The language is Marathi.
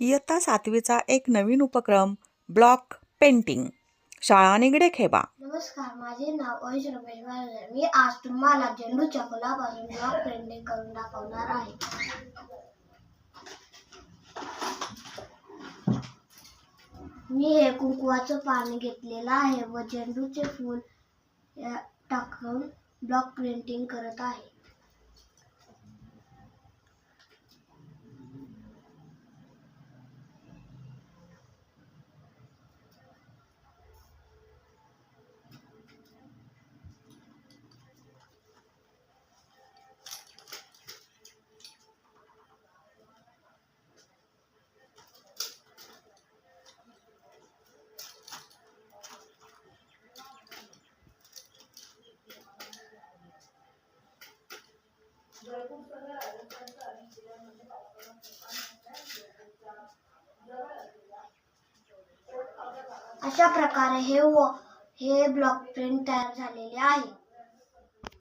इयत्ता सातवीचा एक नवीन उपक्रम ब्लॉक पेंटिंग. शाळा निगडे खेबा. नमस्कार माझे नाव अंश रमेश मी आज तुम्हाला झेंडूच्या फुलापासून ब्लॉक पेंटिंग करून दाखवणार आहे. मी हे कुंकवाचं पाणी घेतलेलं आहे व झेंडूचे फूल टाकून ब्लॉक पेंटिंग करत आहे. अशा प्रकारे हे व हे ब्लॉक प्रिंट तयार झालेले आहे.